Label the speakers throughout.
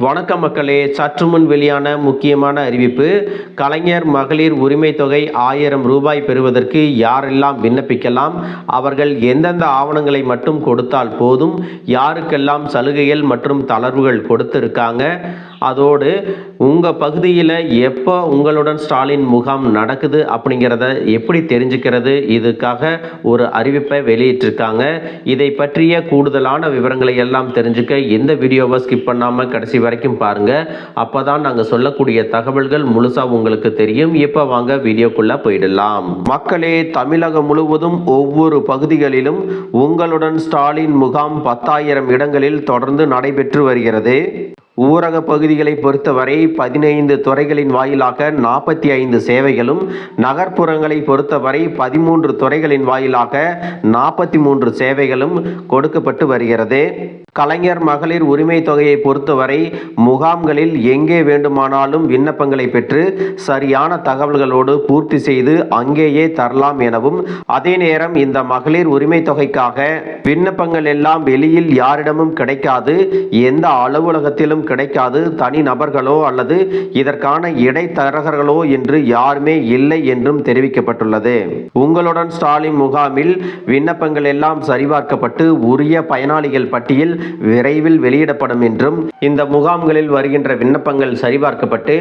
Speaker 1: வணக்க மக்களே. சற்று முன் வெளியான முக்கியமான அறிவிப்பு கலைஞர் மகளிர் உரிமை தொகை ஆயிரம் ரூபாய் பெறுவதற்கு யாரெல்லாம் விண்ணப்பிக்கலாம் அவர்கள் எந்தெந்த ஆவணங்களை மட்டும் கொடுத்தால் போதும் யாருக்கெல்லாம் சலுகைகள் மற்றும் தளர்வுகள் கொடுத்துருக்காங்க அதோடு உங்கள் பகுதியில் எப்போ உங்களுடன் ஸ்டாலின் முகாம் நடக்குது அப்படிங்கிறத எப்படி தெரிஞ்சுக்கிறது? இதுக்காக ஒரு அறிவிப்பை வெளியிட்டிருக்காங்க. இதை பற்றிய கூடுதலான விவரங்களை எல்லாம் தெரிஞ்சுக்க இந்த வீடியோவை ஸ்கிப் பண்ணாமல் கடைசி வரைக்கும் பாருங்கள் அப்போ தான் நாங்கள் சொல்லக்கூடிய தகவல்கள் முழுசாக உங்களுக்கு தெரியும். இப்போ வாங்க வீடியோக்குள்ளே போயிடலாம். மக்களே தமிழகம் முழுவதும் ஒவ்வொரு பகுதிகளிலும் உங்களுடன் ஸ்டாலின் முகாம் பத்தாயிரம் இடங்களில் தொடர்ந்து நடைபெற்று வருகிறது. ஊரக பகுதிகளை பொறுத்தவரை பதினைந்து துறைகளின் வாயிலாக நாற்பத்தி ஐந்து சேவைகளும் நகர்ப்புறங்களை பொறுத்தவரை பதிமூன்று துறைகளின் வாயிலாக நாற்பத்தி மூன்று சேவைகளும் கொடுக்கப்பட்டு வருகிறது. கலைஞர் மகளிர் உரிமை தொகையை பொறுத்தவரை முகாம்களில் எங்கே வேண்டுமானாலும் விண்ணப்பங்களை பெற்று சரியான தகவல்களோடு பூர்த்தி செய்து அங்கேயே தரலாம் எனவும் அதே நேரம் இந்த மகளிர் உரிமை தொகைக்காக விண்ணப்பங்கள் எல்லாம் வெளியில் யாரிடமும் கிடைக்காது எந்த அலுவலகத்திலும் கிடைக்காது தனி நபர்களோ அல்லது இதற்கான இடைத்தரகர்களோ என்று யாருமே இல்லை என்றும் தெரிவிக்கப்பட்டுள்ளது. உங்களுடன் ஸ்டாலின் முகாமில் விண்ணப்பங்கள் எல்லாம் சரிபார்க்கப்பட்டு உரிய பயனாளிகள் பட்டியல் விரைவில் வெளியிடப்படும் என்றும் இந்த முகாம்களில் வருகின்ற விண்ணப்பங்கள் சரிபார்க்கப்பட்டு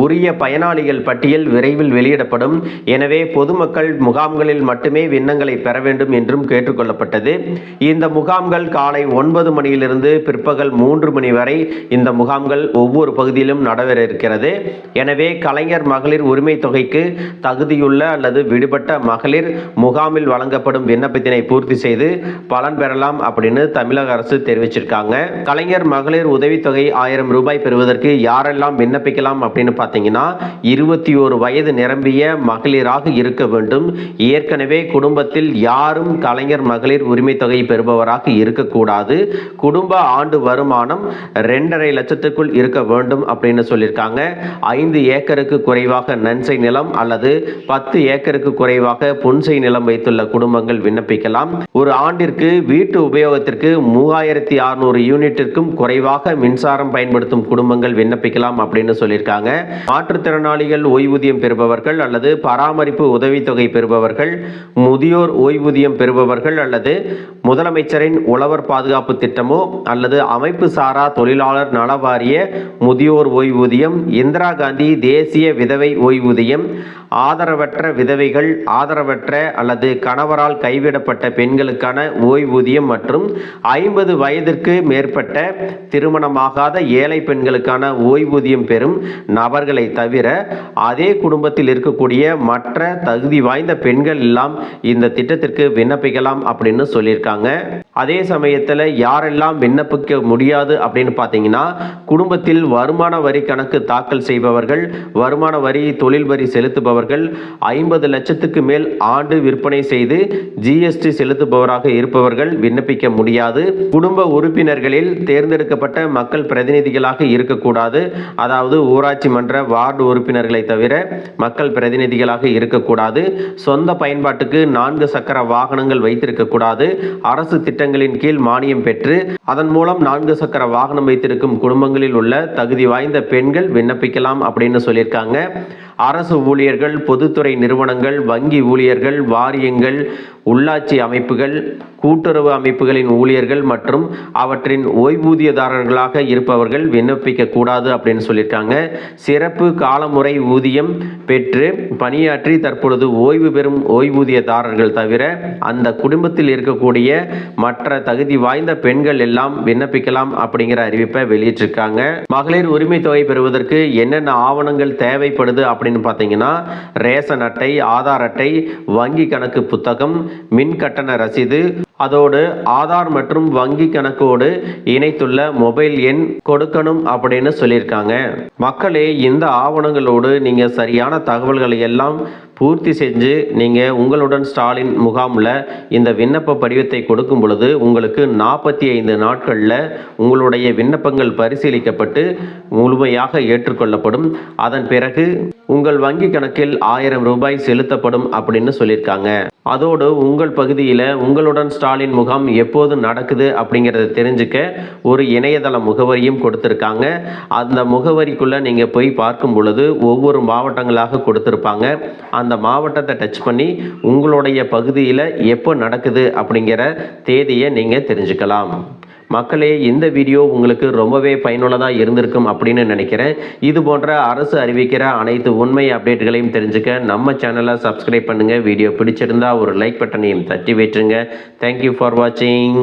Speaker 1: உரிய பயனாளிகள் பட்டியல் விரைவில் வெளியிடப்படும். எனவே பொதுமக்கள் முகாம்களில் மட்டுமே விண்ணங்களை பெற வேண்டும் என்றும் கேட்டுக்கொள்ளப்பட்டது. இந்த முகாம்கள் காலை ஒன்பது மணியிலிருந்து பிற்பகல் மூன்று மணி வரை இந்த முகாம்கள் ஒவ்வொரு பகுதியிலும் நடைபெற இருக்கிறது. எனவே கலைஞர் மகளிர் உரிமை தொகைக்கு தகுதியுள்ள அல்லது விடுபட்ட மகளிர் முகாமில் வழங்கப்படும் விண்ணப்பத்தினை பூர்த்தி செய்து பலன் பெறலாம் அப்படின்னு தமிழக அரசு வச்சிருக்காங்க. கலைஞர் மகளிர் உதவித்தொகை ஆயிரம் ரூபாய் பெறுவதற்கு யாரெல்லாம் விண்ணப்பிக்கலாம் அப்படின்னு பார்த்தீங்கன்னா இருபத்தி ஒரு வயது நிரம்பிய மகளிராக இருக்க வேண்டும். ஏற்கனவே குடும்பத்தில் யாரும் கலைஞர் மகளிர் உரிமை தொகை பெறுபவராக இருக்கக்கூடாது. குடும்ப ஆண்டு வருமானம் ரெண்டரை லட்சத்துக்குள் இருக்க வேண்டும் அப்படின்னு சொல்லியிருக்காங்க. ஐந்து ஏக்கருக்கு குறைவாக நன்சை நிலம் அல்லது பத்து ஏக்கருக்கு குறைவாக புன்சை நிலம் வைத்துள்ள குடும்பங்கள் விண்ணப்பிக்கலாம். ஒரு ஆண்டிற்கு வீட்டு உபயோகத்திற்கு மூவாயிரத்தி அறுநூறு யூனிட்டிற்கும் குறைவாக மின்சாரம் பயன்படுத்தும் குடும்பங்கள் விண்ணப்பிக்கலாம் அப்படின்னு சொல்லியிருக்காங்க. மாற்றுத்திறனாளிகள் ஓய்வூதியம் பெறுபவர்கள் அல்லது பராமரிப்பு உதவித்தொகை பெறுபவர்கள் முதியோர் ஓய்வூதியம் பெறுபவர்கள் அல்லது முதலமைச்சரின் உழவர் பாதுகாப்பு திட்டமோ அல்லது அமைப்பு சாரா தொழிலாளர் நல வாரிய முதியோர் ஓய்வூதியம் இந்திரா காந்தி தேசிய விதவை ஓய்வூதியம் ஆதரவற்ற விதவைகள் ஆதரவற்ற அல்லது கணவரால் கைவிடப்பட்ட பெண்களுக்கான ஓய்வூதியம் மற்றும் ஐம்பது வயதிற்கு மேற்பட்ட திருமணமாகாத ஏழை பெண்களுக்கான ஓய்வூதியம் பெறும் நபர்களை தவிர அதே குடும்பத்தில் இருக்கக்கூடிய மற்ற தகுதி வாய்ந்த பெண்கள் எல்லாம் இந்த திட்டத்திற்கு விண்ணப்பிக்கலாம் அப்படின்னு சொல்லியிருக்காங்க. அதே சமயத்தில் யாரெல்லாம் விண்ணப்பிக்க முடியாது அப்படின்னு பார்த்தீங்கன்னா குடும்பத்தில் வருமான வரி கணக்கு தாக்கல் செய்பவர்கள் வருமான வரி தொழில் வரி செலுத்துபவர்கள் ஐம்பது லட்சத்துக்கு மேல் ஆண்டு விற்பனை செய்து ஜிஎஸ்டி செலுத்துபவராக இருப்பவர்கள் விண்ணப்பிக்க முடியாது. குடும்ப உறுப்பினர்களில் தேர்ந்தெடுக்கப்பட்ட மக்கள் பிரதிநிதிகளாக இருக்கக்கூடாது. அதாவது ஊராட்சி மன்ற வார்டு உறுப்பினர்களை தவிர மக்கள் பிரதிநிதிகளாக இருக்கக்கூடாது. சொந்த பயன்பாட்டுக்கு நான்கு சக்கர வாகனங்கள் வைத்திருக்கக்கூடாது. அரசு திட்டங்கள் திட்டங்களின் கீழ் மானியம் பெற்று அதன் மூலம் நான்கு சக்கர வாகனம் வைத்திருக்கும் குடும்பங்களில் உள்ள தகுதி வாய்ந்த பெண்கள் விண்ணப்பிக்கலாம் அப்படின்னு சொல்லியிருக்காங்க. அரசு ஊழியர்கள் பொதுத்துறை நிறுவனங்கள் வங்கி ஊழியர்கள் வாரியங்கள் உள்ளாட்சி அமைப்புகள் கூட்டுறவு அமைப்புகளின் ஊழியர்கள் மற்றும் அவற்றின் ஓய்வூதியதாரர்களாக இருப்பவர்கள் விண்ணப்பிக்க கூடாது அப்படின்னு சொல்லியிருக்காங்க. சிறப்பு காலமுறை ஊதியம் பெற்று பணியாற்றி தற்பொழுது ஓய்வு பெறும் ஓய்வூதியதாரர்கள் தவிர அந்த குடும்பத்தில் இருக்கக்கூடிய மற்ற தகுதி வாய்ந்த பெண்கள் எல்லாம் விண்ணப்பிக்கலாம் அப்படிங்கிற அறிவிப்பை வெளியிட்டிருக்காங்க. மகளிர் உரிமை தொகை பெறுவதற்கு என்னென்ன ஆவணங்கள் தேவைப்படுது அப்படின்னு பார்த்தீங்கன்னா ரேஷன் அட்டை ஆதார் அட்டை வங்கி கணக்கு புத்தகம் மின் கட்டண ரசீது அதோடு ஆதார் மற்றும் வங்கி கணக்கோடு இணைத்துள்ள மொபைல் எண் கொடுக்கணும் அப்படின்னு சொல்லியிருக்காங்க. மக்களே இந்த ஆவணங்களோடு நீங்கள் சரியான தகவல்களை எல்லாம் பூர்த்தி செஞ்சு நீங்கள் உங்களுடன் ஸ்டாலின் முகாமில் இந்த விண்ணப்ப படிவத்தை கொடுக்கும் பொழுது உங்களுக்கு நாற்பத்தி ஐந்து நாட்களில் உங்களுடைய விண்ணப்பங்கள் பரிசீலிக்கப்பட்டு முழுமையாக ஏற்றுக்கொள்ளப்படும். அதன் பிறகு உங்கள் வங்கி கணக்கில் ஆயிரம் ரூபாய் செலுத்தப்படும் அப்படின்னு சொல்லியிருக்காங்க. அதோடு உங்கள் பகுதியில் உங்களுடன் ஸ்டாலின் முகாம் எப்போது நடக்குது அப்படிங்கிறத தெரிஞ்சுக்க ஒரு இணையதள முகவரியும் கொடுத்துருக்காங்க. அந்த முகவரிக்குள்ளே நீங்கள் போய் பார்க்கும் பொழுது ஒவ்வொரு மாவட்டங்களாக கொடுத்துருப்பாங்க. அந்த அந்த மாவட்டத்தை டச் பண்ணி உங்களுடைய பகுதியில் எப்போ நடக்குது அப்படிங்கிற தேதியை நீங்கள் தெரிஞ்சுக்கலாம். மக்களே இந்த வீடியோ உங்களுக்கு ரொம்பவே பயனுள்ளதாக இருந்திருக்கும் அப்படின்னு நினைக்கிறேன். இது போன்ற அரசு அறிவிக்கிற அனைத்து உண்மை அப்டேட்டுகளையும் தெரிஞ்சுக்க நம்ம சேனலை சப்ஸ்கிரைப் பண்ணுங்கள் வீடியோ பிடிச்சிருந்தா ஒரு லைக் பட்டனையும் தட்டி விட்டுருங்க தேங்க்யூ ஃபார் வாட்சிங்